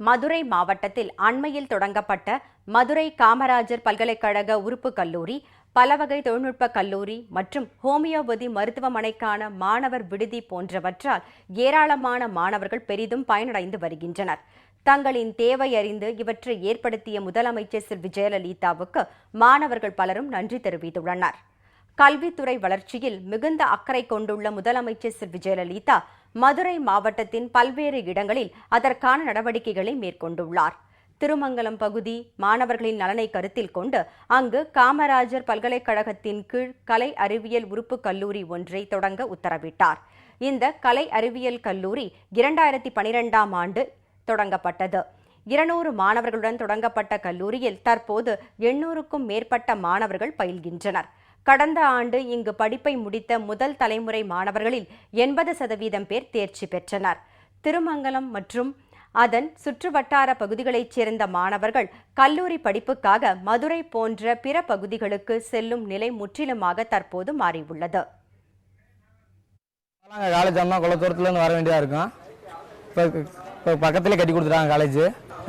மதுரை மாவட்டத்தில் அண்மையில் தொடங்கப்பட்ட மதுரை காமராஜர் பல்கலைக்கழக உறுப்பு கல்லூரி பலவகை தொழில்நுட்ப கல்லூரி மற்றும் ஹோமியோபதி மருத்துவமனைக்கான மாணவர் விடுதி போன்றவற்றால் ஏராளமான மாணவர்கள் பெரிதும் பயனடைந்து வருகின்றனர். தங்களின் தேவை அறிந்து இவற்றை ஏற்படுத்திய முதலமைச்சர் செல்வி ஜெயலலிதாவுக்கு மாணவர்கள் பலரும் நன்றி தெரிவித்துள்ளனர். கல்வித்துறை வளர்ச்சியில் மிகுந்த அக்கறை கொண்டுள்ள முதலமைச்சர் செல்வி ஜெயலலிதா மதுரை மாவட்டத்தின் பல்வேறு இடங்களில் அதற்கான நடவடிக்கைகளை மேற்கொண்டுள்ளார். திருமங்கலம் பகுதி மாணவர்களின் நலனை கருத்தில் கொண்டு அங்கு காமராஜர் பல்கலைக்கழகத்தின் கீழ் கலை அறிவியல் உறுப்பு கல்லூரி ஒன்றை தொடங்க உத்தரவிட்டார். இந்த கலை அறிவியல் கல்லூரி இரண்டாயிரத்தி பனிரெண்டாம் ஆண்டு தொடங்கப்பட்டது. இருநூறு மாணவர்களுடன் தொடங்கப்பட்ட கல்லூரியில் தற்போது எண்ணூறுக்கும் மேற்பட்ட மாணவர்கள் பயில்கின்றனர். கடந்த ஆண்டு இங்கு படிப்பை முடித்த முதல் தலைமுறை மாணவர்களில் எண்பது சதவீதம் பேர் தேர்ச்சி பெற்றனர். திருமங்கலம் மற்றும் அதன் சுற்றுவட்டார பகுதிகளைச் சேர்ந்த மாணவர்கள் கல்லூரி படிப்புக்காக மதுரை போன்ற பிற பகுதிகளுக்கு செல்லும் நிலை முற்றிலுமாக தற்போது மாறியுள்ளது. காலேஜ் அம்மா குளத்தூரத்துலேருந்து வர வேண்டியதாக இருக்கும். இப்போ இப்போ பக்கத்துலேயே கட்டி கொடுத்துட்டாங்க காலேஜ்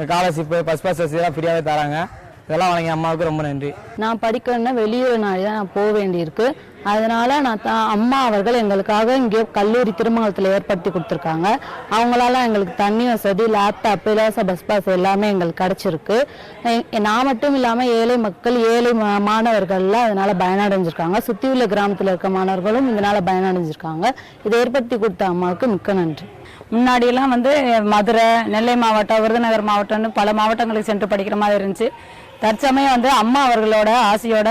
ஸ்காலர்ஷிப்பு பஸ் பாஸ் வசதியெல்லாம் ஃப்ரீயாகவே தராங்க. இதெல்லாம் வழங்கிய அம்மாவுக்கு ரொம்ப நன்றி. நான் படிக்கணும்னா வெளியூர் நாடி தான் நான் போக வேண்டியிருக்கு. அதனால நான் தா- அம்மா அவர்கள் எங்களுக்காக இங்கே கல்லூரி திருமங்கலத்தில் ஏற்படுத்தி கொடுத்துருக்காங்க. அவங்களால எங்களுக்கு தண்ணி வசதி லேப்டாப் இலவச பஸ் பாஸ் எல்லாமே எங்களுக்கு கிடச்சிருக்கு. நான் மட்டும் இல்லாமல் ஏழை மக்கள் ஏழை மா- மாணவர்கள்லாம் அதனால் பயனடைஞ்சிருக்காங்க. சுற்றி உள்ள கிராமத்தில் இருக்க மாணவர்களும் இதனால் பயனடைஞ்சிருக்காங்க. இதை ஏற்படுத்தி கொடுத்த அம்மாவுக்கு மிக்க நன்றி. முன்னாடியெல்லாம் வந்து மதுரை நெல்லை மாவட்டம் விருதுநகர் மாவட்டம்னு பல மாவட்டங்களுக்கு சென்று படிக்கிற மாதிரி இருந்துச்சு. தற்சமயம் வந்து அம்மா அவர்களோட ஆசையோட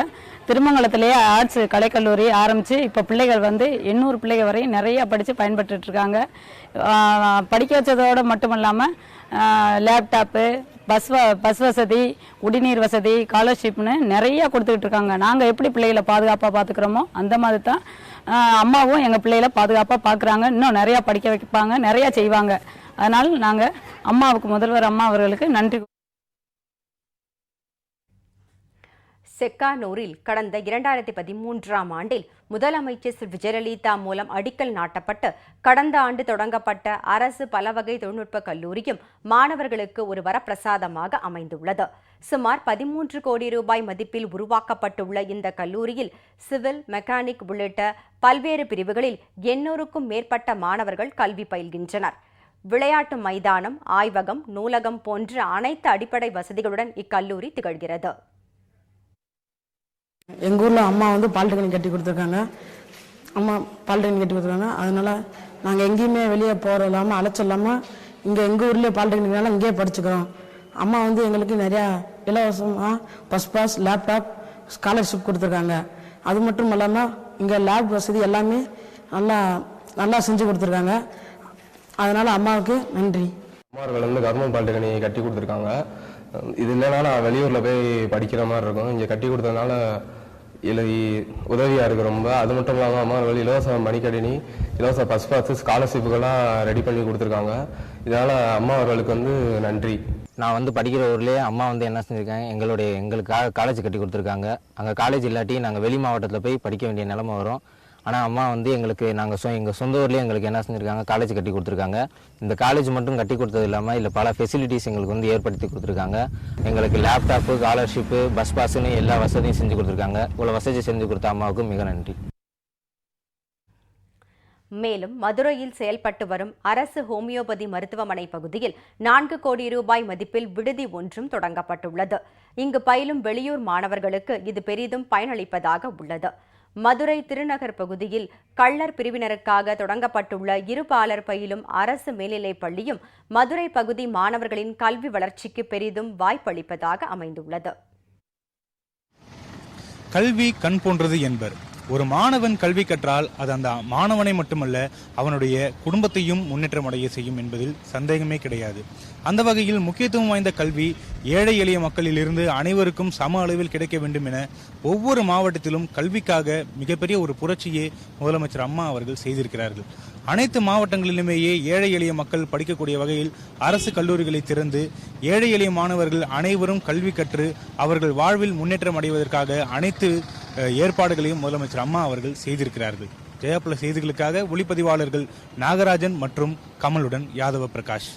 திருமங்கலத்திலேயே ஆர்ட்ஸ் கலைக்கல்லூரி ஆரம்பித்து இப்போ பிள்ளைகள் வந்து எண்ணூறு பிள்ளைகள் வரையும் நிறைய படித்து பயன்பட்டுருக்காங்க இருக்காங்க. படிக்க வச்சதோடு மட்டும் இல்லாமல் லேப்டாப்பு பஸ் வ பஸ் வசதி குடிநீர் வசதி ஸ்காலர்ஷிப்னு நிறைய கொடுத்துக்கிட்டு இருக்காங்க. நாங்கள் எப்படி பிள்ளைகளை பாதுகாப்பாக பார்த்துக்கிறோமோ அந்த மாதிரி தான் அம்மாவும் எங்கள் பிள்ளைகளை பாதுகாப்பாக பார்க்குறாங்க இன்னும் நிறையா படிக்க வைப்பாங்க நிறையா செய்வாங்க. அதனால் நாங்கள் அம்மாவுக்கு முதல்வர் அம்மா அவர்களுக்கு நன்றி. செக்கானூரில் கடந்த இரண்டாயிரத்தி பதிமூன்றாம் ஆண்டில் முதலமைச்சர் செல்வி மூலம் அடிக்கல் நாட்டப்பட்டு கடந்த ஆண்டு தொடங்கப்பட்ட அரசு பலவகை தொழில்நுட்ப கல்லூரியும் மாணவர்களுக்கு ஒரு வரப்பிரசாதமாக அமைந்துள்ளது. சுமார் பதிமூன்று கோடி ரூபாய் மதிப்பில் உருவாக்கப்பட்டுள்ள இந்த கல்லூரியில் சிவில் மெக்கானிக் உள்ளிட்ட பல்வேறு பிரிவுகளில் எண்ணூறுக்கும் மேற்பட்ட மாணவர்கள் கல்வி பயில்கின்றனர். விளையாட்டு மைதானம் ஆய்வகம் நூலகம் போன்ற அனைத்து அடிப்படை வசதிகளுடன் இக்கல்லூரி திகழ்கிறது. எங்கள் ஊரில் அம்மா வந்து பாலிடெக்னிக் கட்டி கொடுத்துருக்காங்க. அம்மா பாலிடெக்னிக் கட்டி கொடுத்துருக்காங்க. அதனால் நாங்கள் எங்கேயுமே வெளியே போகிற இல்லாமல் அலைச்சல் இல்லாமல் இங்கே எங்கள் ஊர்லேயே பாலிடெக்னிக்னால இங்கேயே படிச்சுக்கிறோம். அம்மா வந்து எங்களுக்கு நிறையா இலவசமாக பஸ் பாஸ் லேப்டாப் ஸ்காலர்ஷிப் கொடுத்துருக்காங்க. அது மட்டும் இல்லாமல் இங்கே லேப் வசதி எல்லாமே நல்லா நல்லா செஞ்சு கொடுத்துருக்காங்க. அதனால் அம்மாவுக்கு நன்றி. அம்மார்கள் வந்து கவர்மெண்ட் பாலிடெக்னிக் கட்டி கொடுத்துருக்காங்க. இது இல்லைனா நான் வெளியூரில் போய் படிக்கிற மாதிரி இருக்கும். இங்கே கட்டி கொடுத்ததுனால இல்லை உதவியாக இருக்குது ரொம்ப. அது மட்டும் இல்லாமல் அம்மாவர்கள் இலவச மணிக்கணினி இலவச பஸ் பாஸ் ஸ்காலர்ஷிப்புகள்லாம் ரெடி பண்ணி கொடுத்துருக்காங்க. இதனால் அம்மா அவர்களுக்கு வந்து நன்றி. நான் வந்து படிக்கிற ஊர்லேயே அம்மா வந்து என்ன செஞ்சுருக்காங்க எங்களுடைய எங்களுக்காக காலேஜ் கட்டி கொடுத்துருக்காங்க. அங்கே காலேஜ் இல்லாட்டி நாங்கள் வெளி மாவட்டத்தில் போய் படிக்க வேண்டிய நிலமை வரும். ஆனால் அம்மா வந்து எங்களுக்கு நாங்கள் சொ எங்கள் சொந்த ஊர்லேயே எங்களுக்கு என்ன செஞ்சுருக்காங்க காலேஜ் கட்டி கொடுத்துருக்காங்க. இந்த காலேஜ் மட்டும் கட்டி கொடுத்தது இல்லாமல் இல்லை பல ஃபெசிலிட்டிஸ் எங்களுக்கு வந்து ஏற்படுத்தி கொடுத்துருக்காங்க. எங்களுக்கு லேப்டாப்பு ஸ்காலர்ஷிப்பு பஸ் பாஸ்னு எல்லா வசதியும் செஞ்சு கொடுத்துருக்காங்க. இவ்வளோ வசதி செஞ்சு கொடுத்த அம்மாவுக்கு மிக நன்றி. மேலும் மதுரையில் செயல்பட்டு வரும் அரசு ஹோமியோபதி மருத்துவமனை பகுதியில் நான்கு கோடி ரூபாய் மதிப்பில் விடுதி ஒன்றும் தொடங்கப்பட்டுள்ளது. இங்கு பயிலும் வெளியூர் மாணவர்களுக்கு இது பெரிதும் பயனளிப்பதாக உள்ளது. மதுரை திருநகர் பகுதியில் கள்ளர் பிரிவினருக்காக தொடங்கப்பட்டுள்ள இருபாலர் பயிலும் அரசு மேல்நிலைப் பள்ளியும் மதுரை பகுதி மாணவர்களின் கல்வி வளர்ச்சிக்கு பெரிதும் வாய்ப்பளிப்பதாக அமைந்துள்ளது. கல்வி கண் போன்றது என்பர். ஒரு மாணவன் கல்வி கற்றால் அது அந்த மாணவனை மட்டுமல்ல அவனுடைய குடும்பத்தையும் முன்னேற்றம் அடைய செய்யும் என்பதில் சந்தேகமே கிடையாது. அந்த வகையில் முக்கியத்துவம் வாய்ந்த கல்வி ஏழை எளிய மக்களிலிருந்து அனைவருக்கும் சம அளவில் கிடைக்க வேண்டும் என ஒவ்வொரு மாவட்டத்திலும் கல்விக்காக மிகப்பெரிய ஒரு புரட்சியை முதலமைச்சர் அம்மா அவர்கள் செய்திருக்கிறார்கள். அனைத்து மாவட்டங்களிலுமேயே ஏழை எளிய மக்கள் படிக்கக்கூடிய வகையில் அரசு கல்லூரிகளை திறந்து ஏழை எளிய மாணவர்கள் அனைவரும் கல்வி கற்று அவர்கள் வாழ்வில் முன்னேற்றம் அடைவதற்காக அனைத்து ஏற்பாடுகளையும் முதலமைச்சர் அம்மா அவர்கள் செய்திருக்கிறார்கள். ஜெயாபுல செய்திகளுக்காக ஒளிப்பதிவாளர்கள் நாகராஜன் மற்றும் கமலுடன் யாதவ பிரகாஷ்.